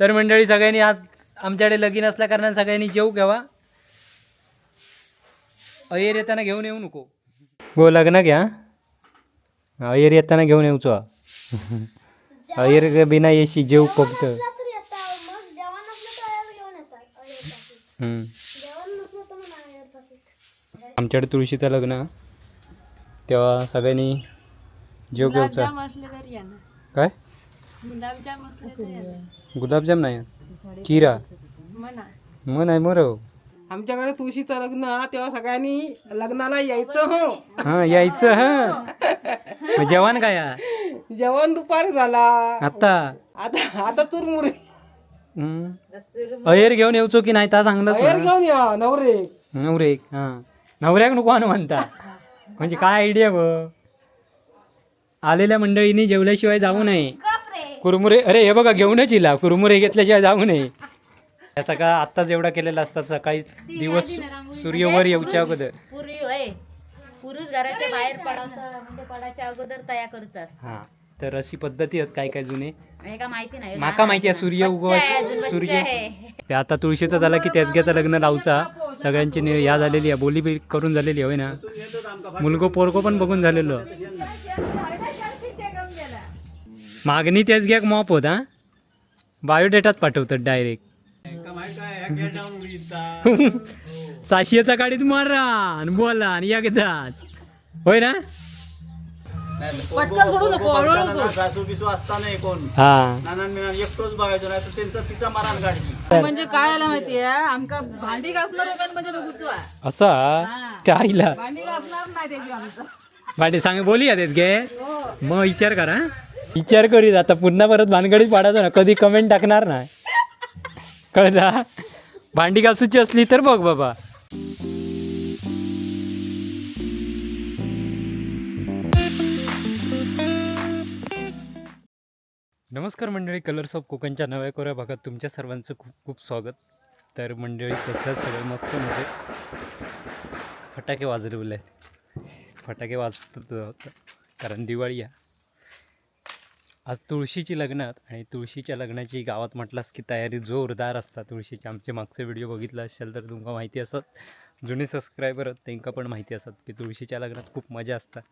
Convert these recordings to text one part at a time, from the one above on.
तर मंडळी सगळ्यांनी आज आमच्याकडे लगीन असल्या कारणाने सगळ्यांनी जेव घ्यावा. अय्यर येताना घेऊन येऊ नको. हो लग्न घ्या. अय्यर येताना घेऊन येऊचो. अय्यर बिना येशी जेव फक्त. आमच्याकडे तुळशीचं लग्न. तेव्हा सगळ्यांनी जेव घेऊचा. काय? गुलाबजाम नाही? किरा. मग नाही मरव आमच्याकडे तुळशीचं लग्न तेव्हा सगळ्यांनी लग्नाला यायचं हो. हा यायचं हा. जेवण काय? हा? जेवण दुपारी झाला. आता आता आता चुरमुरे हम्म. अय्यर घेऊन येऊचो की नाही ता बाहेर सांगलं घेऊन या नवरे. नवरे हा. नवऱ्याक नको आणू म्हणता. म्हणजे काय आयडिया ब? आलेल्या मंडळींनी जेवल्याशिवाय जाऊ नये. कुरमुरे अरे हे बघा घेऊनच इला कुरमुरे घेतल्याशिवाय जाऊ नये. या सगळा आत्ताच एवढा केलेला असतात सकाळी दिवस सूर्यवर येऊच्या अगोदर. पूर्वी होय. पुरुष घराच्या बाहेर पडायचं म्हणजे पडायच्या अगोदर तयार करतात हा तर अशी पद्धती आहेत काय काय जुने? हे का माहिती नाही. माका माहिती आहे सूर्य बच्चा आहे, अजून उगवायचे बच्चा सूर्य आहे. ते आता तुळशीचं झाला की तेजग्याचं लग्न लावचा सगळ्यांची नि- या झालेली आहे बोली बी करून झालेली आहे होय ना? मुलगो पोरगो पण बघून झालेलो. मागणी तेजग्याक मॉप होता बायोडेटात पाठवतात डायरेक्ट. साशियाचा गाडीत मारा आणि बोला आणि एकदाच होय ना? पटकन सोडू नको हळूहळू सोड. सासू बिसू असताना कोण. हा. नानान एकटोच बघायचो नाही तर त्यांचं तिचा मारान गाडी. म्हणजे काय आलं माहितीये आमका भांडी घासणार म्हणजे बघूच. असा? चाईला भांडी घासणार नाही त्याची आमचं. भांडे सांग बोली या देत गे मग विचार करा विचार करीत आता पुन्हा परत भानगडीत पाडायचं ना कधी कमेंट टाकणार ना कळला? भांडी घासूची असली तर बघ बाबा. नमस्कार मंडळी कलर्स ऑफ कोकणच्या नव्या कोऱ्या भागात तुमच्या सर्वांचं खूप खूप स्वागत. तर मंडळी कसं सगळं? मस्त म्हणजे. फटाके वाजवले. फटाके वाजत कारण दिवाळी आहे. आज तुळशीची लग्नात आणि तुळशीच्या लग्नाची गावात म्हटलास की तयारी जोरदार असतात तुळशीचे. आमचे मागचे व्हिडिओ बघितला असेल तर तुमका माहिती असत जुने सबस्क्रायबर त्यांना पण माहिती असत की तुळशीच्या लग्नात खूप मजा असतात.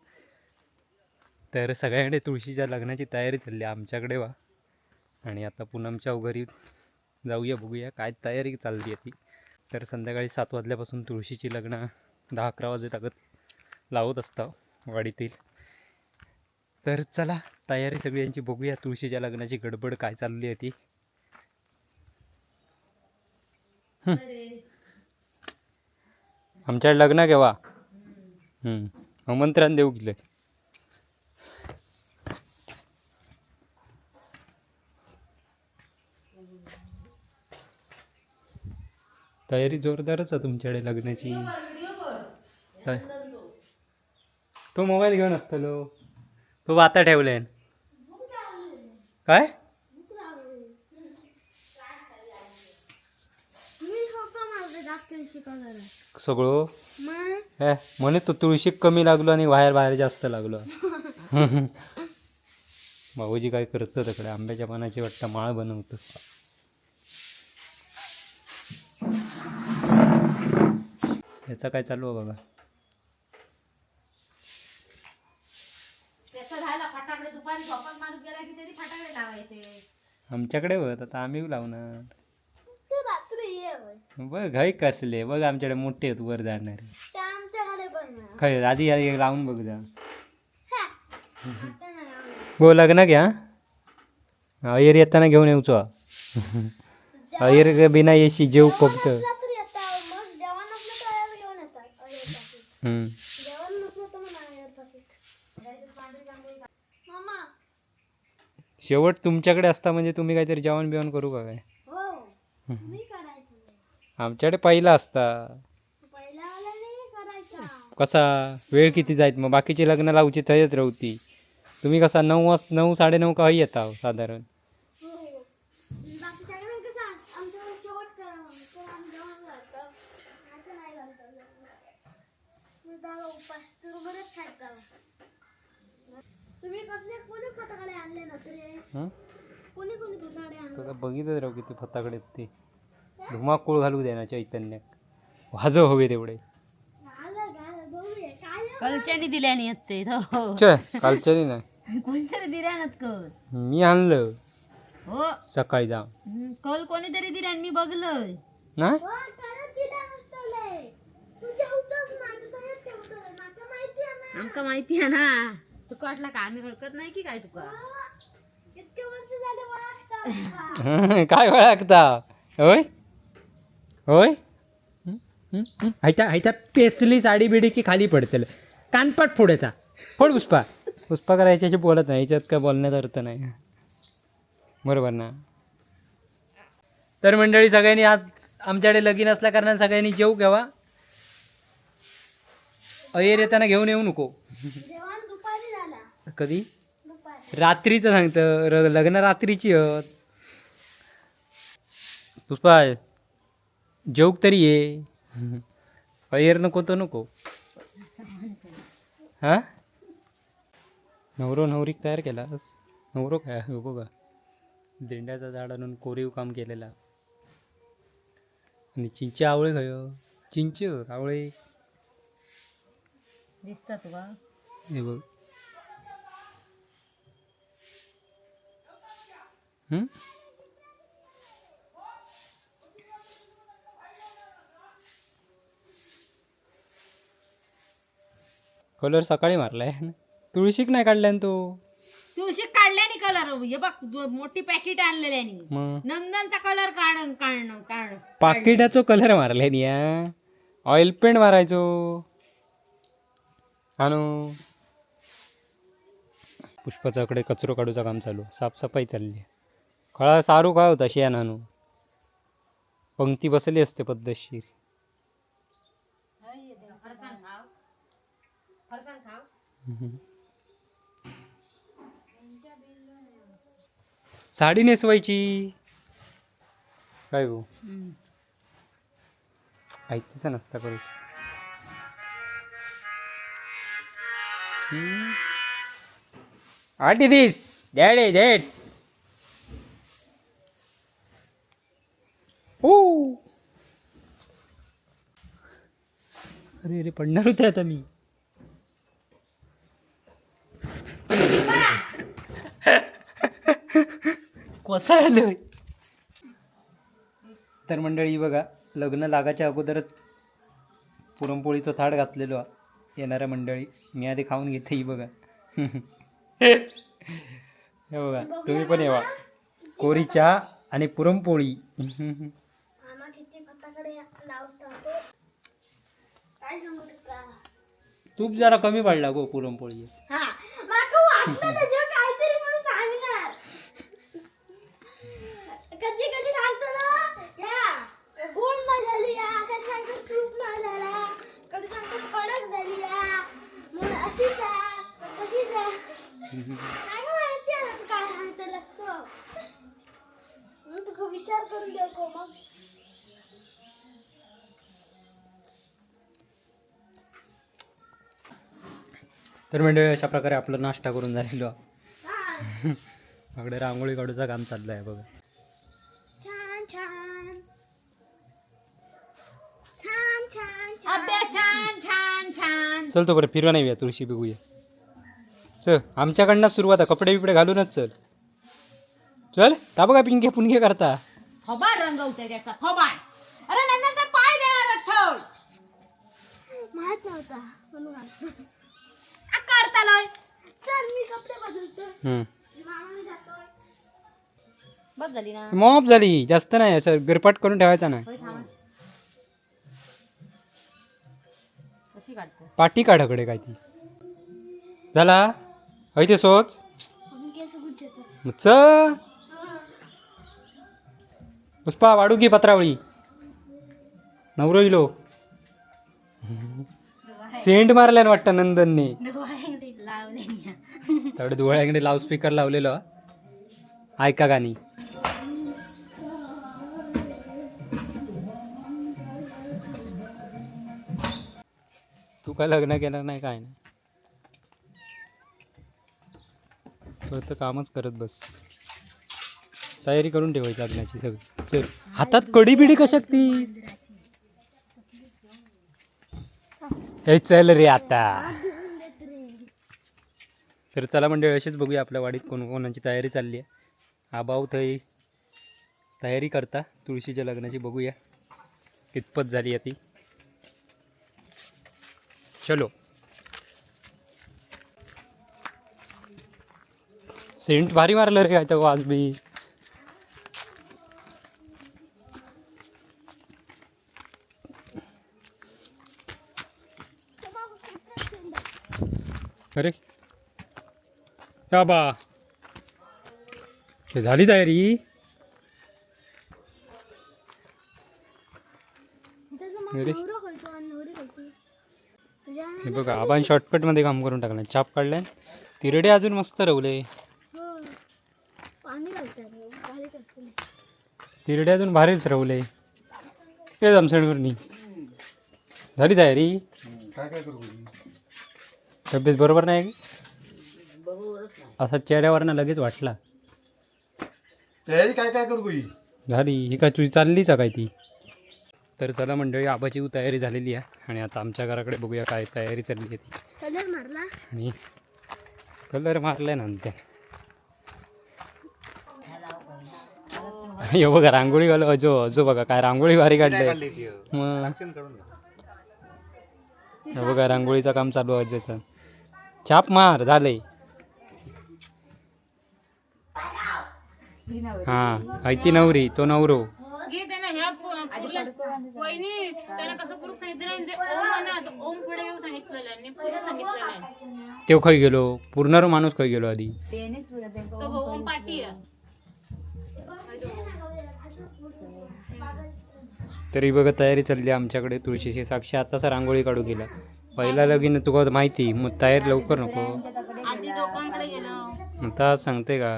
तर सगळ्यांकडे तुळशीच्या लग्नाची तयारी चालली आहे आमच्याकडे वा आणि आता पूनमच्या घरी जाऊया बघूया काय तयारी चालली आहे ती. तर संध्याकाळी सात वाजल्यापासून तुळशीची लग्न दहा अकरा वाजे तागत लावत असता वाडीतील. तर चला तयारी सगळ्यांची बघूया तुळशीच्या लग्नाची गडबड काय चालली आहे ती. आमच्याकडे लग्न केव्हा. आमंत्रण देऊ गेलं तयारी जोरदारच आहे तुमच्याकडे लग्नाची. काय? तो मोबाईल घेऊन असतलो तो आता ठेवलाय. काय? सगळं? हे म्हणे तो तुळशी कमी लागलो आणि बाहेर बाहेर जास्त लागलो. भाऊजी काय करतं तिकडे? आंब्याच्या पानाची वाटतं माळ बनवतो याचा काय चालू आहे बघा. त्याचं झालं फटाकडे दुपारी झोपात माणूस गेला की तरी फटाकडे लावायचे आमच्याकडे होत आता आम्ही लावणार ते रात्री ये होय. बघ घाई कसले बघ आमच्याकडे मोठे आहेत वर जाणारे ते आमच्याकडे पण नाही. काय आधी या- लावून बघ जा हा. आता नाही आवडत. गो लग्न घ्या अय्यर येताना घेऊन येऊचो अय्यर बिना येशी जेव फक्त रात्री येतात मग जेवण नसलं तर आयर घेऊन येतात आयरपासून. हम्म. जेवण नसलं तर मग आयरपासून. मामा शेवट तुमच्याकडे असता म्हणजे तुम्ही काहीतरी जेवण बिवण करू का काय? हो आमच्याकडे पहिला असता. कसा? वेळ किती जायत? मग बाकीची लग्न लावची थंयच राहती तुम्ही कसा नऊ वाज नऊ साडेनऊ का येता हो साधारण हो बाकी सगळ्यांना कसं आम- आमच्याकडे शेवट करा मग तो आम्ही जेवण घालतो आता नाही घालतो मी त्याला उपास तुरबरच खायचा तुम्ही कसले कोणी फटाकडे आणले ना तरी हं? कोणी कोणी फटाकडे आणले तुला बघितच राहू किती फताकडे ते धुमाकूळ घालू दे ना चैतन्यात वाजव हवे तेवढे. कलच्यानी दिल्याने येते हो च कालच्यानी नाही. कोणतरी दिल्यानच कल. मी आणलं. हो. सकाळी जा हम्म, कल कोणीतरी मी ना दिल्या नसतले तू ठेवतोस ना तू ना. आमका माहिती आहे ना. तू वाटला का? आम्ही ओळखत नाही की काय तुका? वा, इतके वर्ष झाले काय ओळखता होय? होय? हायता हायता पेचली साडी बिडी की खाली पडतेल. कानपाट फोडायचा फोड पुष्पा. पुष्पा करायच्याशी बोलत नाही याच्यात काय बोलण्यात अर्थ नाही. बरोबर ना? तर मंडळी सगळ्यांनी आज आमच्याकडे लगीन असल्या कारणाने सगळ्यांनी जेव घ्यावा अय्यर येताना घेऊन येऊ नको. जेवण दुपारी झाला. कधी? रात्रीचं सांगतं. र लग्न रात्रीची पुष्पा जेवक तरी ये. अय्यर नको तर नको. हा? नवरो नवरीक तयार केला नवरो काय? हो बघा. देंड्याचं झाड आणून कोरीव काम केलेला. आणि चिंचे आवळे खय चिंच आवळे. दिसता तुका हे बघ. कलर सकाळी मारलाय. तुळशीक नाही काढल्यान तो? तुळशी काढल्याने कलर हे बघ दो- मोठी पॅकेट आणलेल्यानी मग? नंदनचा कलर काढ काढ काढ पाकिटाचो कलर मारले नी या ऑइल पेंट मारायचो. आणू पुष्पाच्याकडे कचरो काढूचं काम चालू साफसफाई चालली. खळा सारू काय होता शेणानं पंक्ती बसली असते पद्धतशीर. साडी नेसवायची. काय गो? ऐकतेच नसता करू आठ दिस. डॅडी डेट हो अरे अरे पडणार होते आता मी. कोसळलोय. तर मंडळी बघा लग्न लागाच्या अगोदरच पुरणपोळीचं थाट घातलेलो हा. येणाऱ्या मंडळी. मी आधी खाऊन घेते ही बघा. हे बघा तुम्ही पण येवा. कोरी चहा आणि पुरणपोळी मामा किती फटाकडे लावतात काय सांगू तुका तूप जरा कमी पडला गो पुरणपोळी. हा मग तर मंडळी अशा प्रकारे आपलं नाश्ता करून झालेलो. इकडे रांगोळी काढूचं काम चाललं आहे बघा. छान छान. छान छान छान. अभ्यास छान छान छान. चल तो बरं फिरवा नाही तुळशी बघूया. चल आमच्याकडनं सुरुवात आहे कपडे बिपडे घालूनच चल. चल ताबा का पिंके पुणके करता. थोबाड रंगवते त्याचा थोबाड. अरे नंदनचा पाय देणार ठेव माहीत नव्हता बस झाली ना. मॉप झाली. जास्त नाही असं गरपाट करून ठेवायचा नाही. होय थांबा. कशी काढतो? पाटी काढाकडे काय ती. झाला? हय ते सोच. मग च पुष्पा वाढू की पत्रावळी. नवरो इलो सेंट मारल्यान वाटतं नंदनने. तेवढे डोळ्याकडे लाऊड स्पीकर लावलेलो. ऐका गाणी. तू काय लग्न केलं नाही काय नाही? फक्त कामच करत बस. तयारी करून ठेवायची लग्नाची सगळी. चल. हातात कडी बिडी कशात ती हे चल रे आता. तर चला म्हणजे अशीच बघूया आपल्या वाडीत कोण कोणाची तयारी चालली आहे. आबाव थंय तयारी करता तुळशीच्या लग्नाची बघूया. कितपत झाली आहे ती. चलो. सेंट भारी मारलं रे काय तो आज बी. अरे. या बा ते झाली तयारी? हे बघा आपण शॉर्टकटमध्ये काम करून टाकलं चाप काढलाय. तिरडे अजून मस्त रवले. हो. तिरडे अजून भारीच रवले. ते जमसडवरनी झाली तयारी? काय काय करू? तब्येत बरोबर नाही असा चेहऱ्यावरनं लगेच वाटला. तयारी काय काय करू ही झाली. ही काय तुझी चाललीच काय ती? तर चला मंडळी आबाची तयारी झालेली आहे. आणि आता आमच्या घराकडे बघूया काय तयारी चालली आहे ती. कलर मारला. आणि कलर मारलाय ना त्या हे बघा रांगोळी घाल अजो अजो बघा काय रांगोळी भारी काढले. मग हे बघा रांगोळीचं काम चालू आहे अजयचं. छाप मार झालंय. हा ऐती नवरी तो नवरो. घे त्यानं ह्या पु- पुरला. वहिनी त्यानं कसं पुरुष सांगितलं म्हणजे ओम म्हणा तर ओम पुढे येऊ सांगितलेलं आणि पुढे सांगितलेलं तो खय गेलो पूर्ण माणूस खय गेलो आधी. तो ओम पाटी तरी बघा तयारी चालली आमच्याकडे तुळशीची साक्षी आताचा रांगोळी काढू गेला पहिला लगीन तुका माहिती मग तयारी लवकर नको. आधी लोकांकडे गेलो. आता सांगते का?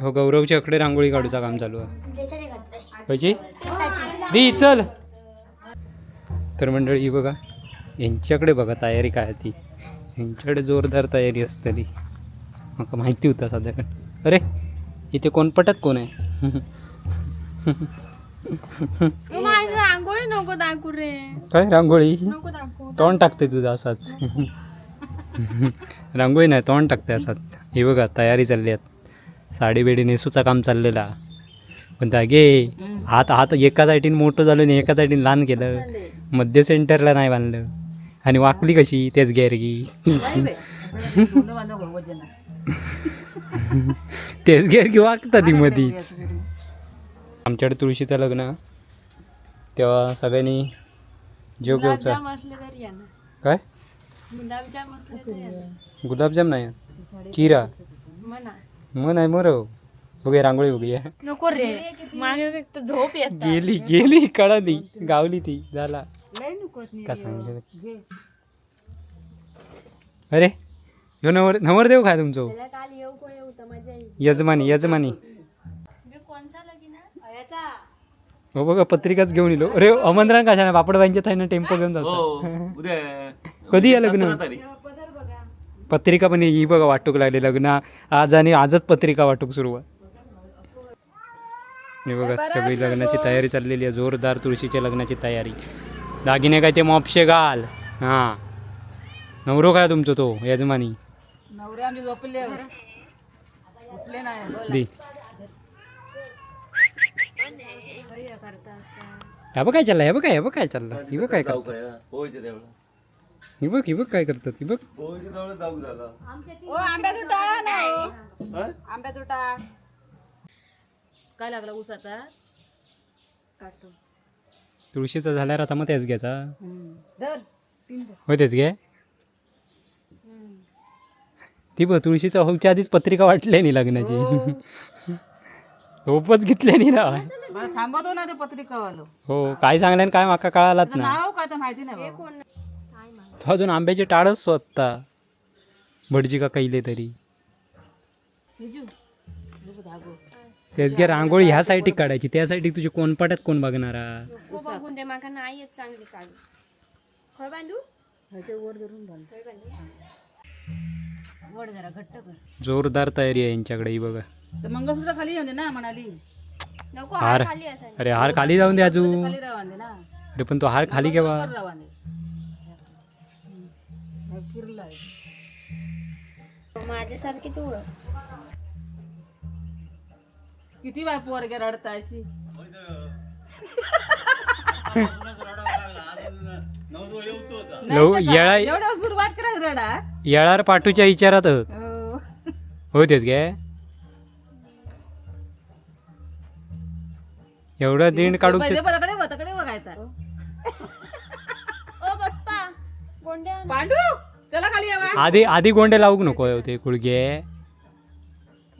हो गौरवच्या इकडे रांगोळी काढूचा काम चालू आहे. कशी दी चल. तर मंडळी ही बघा यांच्याकडे बघा तयारी काय आहे ती. यांच्याकडे जोरदार तयारी असतली. मका माहिती होता सध्याकडे. अरे इथे कोण पटत कोण आहे? रांगोळी नको दाखवू रे. काय रांगोळी? तोंड टाकते तुझं असाच. रांगोळी नाही तोंड टाकते असाच. हे बघा तयारी चालली आहेत साडी बेडी नेसूचा काम चाललेला. पण त्या गे हात हात एका साईडीन मोठं झालं आणि एका साईडीन लहान केलं. मध्य सेंटरला नाही बांधलं. आणि वाकली कशी? तेच गॅरगी. तेच गॅरगी वागता ती मधीच. आमच्याकडे तुळशीचं लग्न. तेव्हा सगळ्यांनी जेव घेऊचा काय. गुलाबजाम नाही. किरा मग नाही मरो. बघूया रांगोळी बघूया. नको रे. मागे झोप येत गेली गेली कळाली गावली ती झाला. का सांगितलं? अरे ह्यो नवर नवरदेव काय तुमचं? यजमानी यजमानी. हो बघा पत्रिकाच घेऊन येलो. अरे अमंतरान कशा नाही पापडबाईंच्या थायनं टेम्पो घेऊन जातो. हो कधी या लग्न? पत्रिका पण ही बघा वाटूक लागली लग्न आज आणि आजच पत्रिका वाटूक सुरू आहे हे बघा सगळी लग्नाची तयारी चाललेली आहे जोरदार तुळशीच्या लग्नाची तयारी. दागिने काय ते मॉपशे घाल. हां. नवरो काय तुमचं तो यजमानी? ह्या बघ काय चाललं ह्या बघ काय ह्या बघ काय चाललं ही बघ काय जाऊ करतात काय होयचे तेवढं ही बघ ही बघ काय करतात ही बघ. ओ आंब्याचं टाळा ना हो. हा? आंब्याचं टाळ काय लागला ऊसाचा काटो तुळशीचा झाल्यावर आता मग तेच घ्यायचा. धर होय तेच घे. ती बघ तुळशीचा होऊच्या आधीच पत्रिका वाटली नाही लग्नाची. झोपच घेतली नाही ना. मला थांबवतो ना ते पत्रिकावालो. हो काय सांगल्यान काय माका कळालाच ना. नाव काय तर माहिती नाही. तो अजून आंब्याचे टाळच स्वतः. भटजी का कैले तरी. तेच घे रांगोळी ह्या साईडची काढायची त्या साईडची तुझी कोण पाट्यात कोण बघणारा. बघून दे माका नाही येत चांगली काढू खय बांधू? ते वर धरून बांध. जोरदार तयारी आहे यांच्याकडे ही बघा. तर मंगळसूत्र खाली येऊन दे ना म्हणाली नको हार खाली अरे हार खाली जाऊन दे अजून. खाली राहून दे ना. अरे पण तो हार खाली केव्हा? हे फिरलाय माझ्यासारखी तू ओळख किती बापू वर्गे रडता अशी येळा एवढ्या सुरुवात करा रडा येळार पाठूच्या विचारात. हो. होतेच गे एवढं दिन काढू पहिले पदाकडे बघायचा पांडू चला खाली यावा आधी आधी गोंडे लावूक नको होते कुळगे हे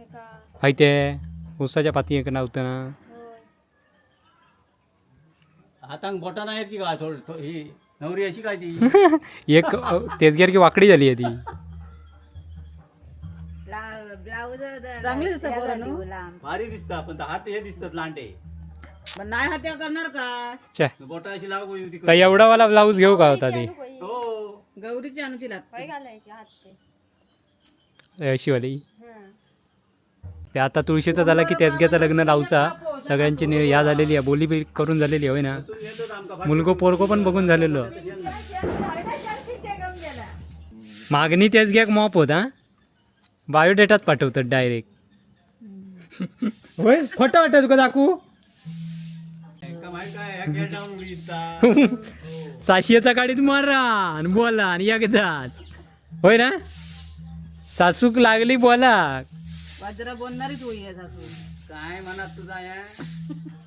का? हाय ते. उसाच्या पाती एक नव्हतं ना. हातांक बोटां आहेत की का थोड थो- ही नवरी अशी काय ती? एक अ, तेच गेर की वाकडी झाली आहे ती. चांगली दिसत भारी दिसता पण ते हात हे दिसतात लांडे. पण नाही हात्या करणार का? बोटा अशी ती तर एवढा वाला ब्लाऊज घेऊ का होता ती? गौरीची अनुची लागते. काय घालायचे हात ते. अशी वाली हं. ते आता तुळशीचं झालं की तेजग्याचं लग्न लावचा. सगळ्यांची नि- या झालेली आहे बोली बी करून झालेली आहे होय ना? मुलगो पोरगो पण बघून झालेलो. मागणी तेच घ्या मॉप होता बायोडेटात पाठवतात डायरेक्ट. होय? खोटं वाटत तुका दाखवू? साशियाचा गाडीत मारा आणि बोला आणि एकदाच. होय ना? सासूक लागली बोला. वाजरा बोलणारीच होई आहे सासू. काय मनात तुझा या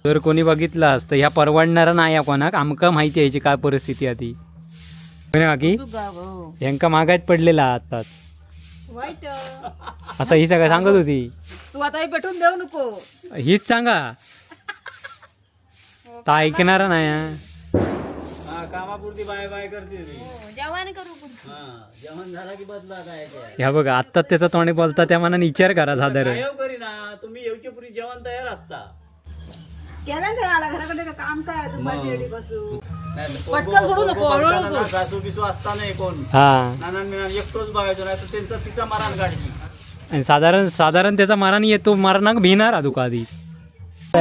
जर कोणी बघितलं असतं ह्या परवडणारा नाही कोणाक. आमका माहिती यायची काय परिस्थिती आहे ती. होय ना काकी? सुगा हो. यांका मागायत पडलेला आताच वाईट. असं ही सगळं सांगत होती. तू आता हे पेटून देऊ नको. हीच सांगा. ता ऐकणारा नाही हा. कामापुरती बाय बाय करते ती. हो, जेवण करू पुढे. हा जेवण झाला की बदला काय ते ह्या बघा आत्ता त्याचा तोंडी बोलता त्या मनाने विचार करा साधारण काय हो करी ना तुम्ही येऊच्या पुरी जेवण तयार असता. केला ना आला घराकडे का काम काय दुपारची रेडी बसू. नाही, पटकन पोरगं- सोडू नको, पोरगं हळूहळू बघताना सोड. सासू बिसू असता नाही कोण. हा. नानान एकटोच बघायचो नाही तर त्यांचा तिचा मारान काढची आणि साधारण साधारण त्याचा मारान येतो मारणाक भिणार हा तुका आधी.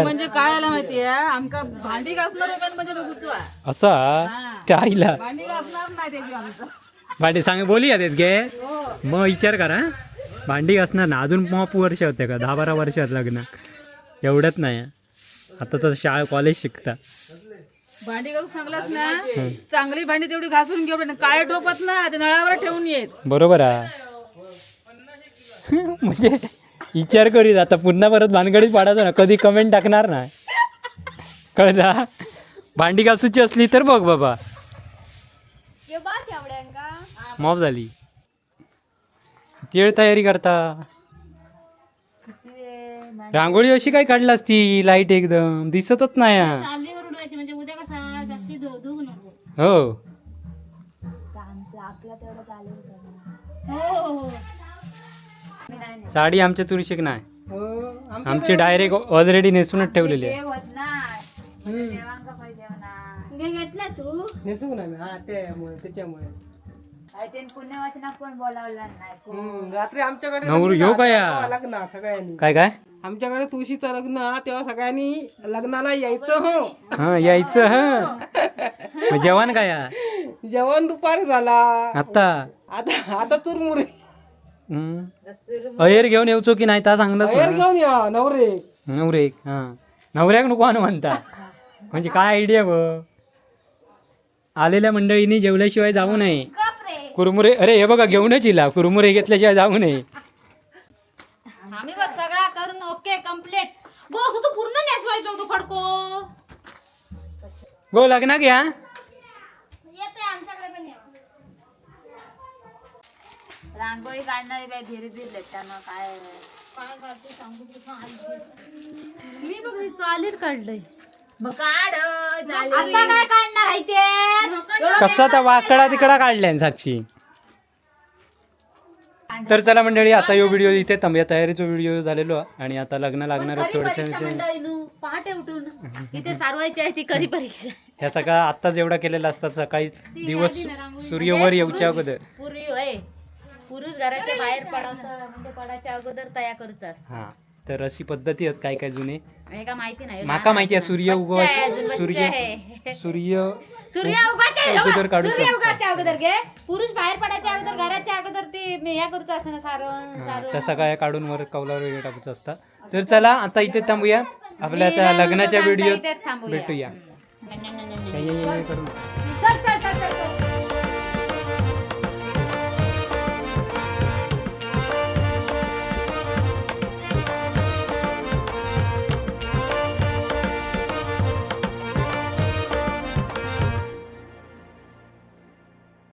म्हणजे काय आलं माहितीये? आमका भांडी घासणार आहे पण म्हणजे असा? भांडी घासणार नाही त्याची आमचं. भांडी सांग बोली येत गे. मग विचार करा भांडी असणार ना अजून मग वर्ष होते का? दहा बारा वर्षात लग्न. एवढंच नाही. आता तर शाळा कॉलेज शिकता. भांडी घासून सांगलास ना चांगली भांडी तेवढी घासून घेऊ काळे टोपत ना ते नळावर ठेवून येत. बरोबर आहे. म्हणजे विचार करीत आता पुन्हा परत भानगडीत पाडायचं ना कधी कमेंट टाकणार ना कळला भांडी घासूची असली तर बघ बाबा. मॉप झाली. तीळ तयारी करता. रांगोळी अशी काय काढलास ती लाइट एकदम. दिसतच नाही. हा. साडी आमच्या तुळशीक नाही. हो आमची डायरेक्ट ऑलरेडी नेसूनच ठेवलेली आहे. घे घेतला तू? नेसू ना मी हा त्यामुळे त्याच्यामुळे. हम्म, रात्री आमच्याकडे नवरू लग्न काय या? तेव्हा लग्न सगळ्यांनी. काय काय? आमच्याकडे तुळशीचं लग्न तेव्हा सगळ्यांनी लग्नाला यायचं हो. हा यायचं हा. मग जेवण काय? हा? जेवण दुपारी झाला. आता? आता आता चुरमुरे. हम्म. अहेर घेऊन येऊचो की नाही ता सांगलंच बाहेर ना घेऊन या नवरे. नवरे हा. नवऱ्याक नको आणू म्हणता. म्हणजे काय आयडिया ब? आलेल्या मंडळींनी जेवल्याशिवाय जाऊ नये. कुरमुरे अरे हे बघा घेऊनच इला कुरमुरे घेतल्याशिवाय जाऊ नये. आम्ही बघ सगळा करून ओके कंप्लीट बस तू पूर्ण नेसवायचो तू फडको. गो लग्न घ्या. रांगोळी काढणारे बाई फिरी दिले त्यानं काय. काय करते सांगू. मी बघ हे चालीर काढलंय. मग काढ झाली. आता काय काढणार आहे ते? कसा त्या वाकडा तिकडा काढलाय साक्षी. तर चला मंडळी आता यो व्हिडिओ इथे थांबूया. तयारीचा व्हिडिओ झालेलो. आणि आता लग्न लागणार मंडळीनू पहाटे उठून. इथे सारवायची आहे ती करी परीक्षा. ह्या सगळा आत्ताच एवढा केलेला असतात सकाळी दिवस सूर्यवर येऊच्या अगोदर. पुरुष घराच्या बाहेर पडायचं म्हणजे पडायच्या अगोदर तयार करूच हा तर अशी पद्धती आहेत काय काय जुने? हे का माहिती नाही. माका माहिती आहे सूर्य बच्चा आहे, अजून उगवायचे बच्चा सूर्य आहे. सूर्य सूर्य उगाच्या अगोदर काढूचं सूर्य असतं. उगाच्या अगोदर घे पुरुष बाहेर पडायच्या अगोदर घराच्या अगोदर ती मी ह्या करूच असं ना सारण हा, सारण. तसं काय काढून वर कौलावर वगैरे टाकूचं असतं. तर चला आता इथे थांबूया. आपल्या त्या लग्नाच्या व्हिडिओ इथेच थांबूया. भेटूया. करू नका. चल चल.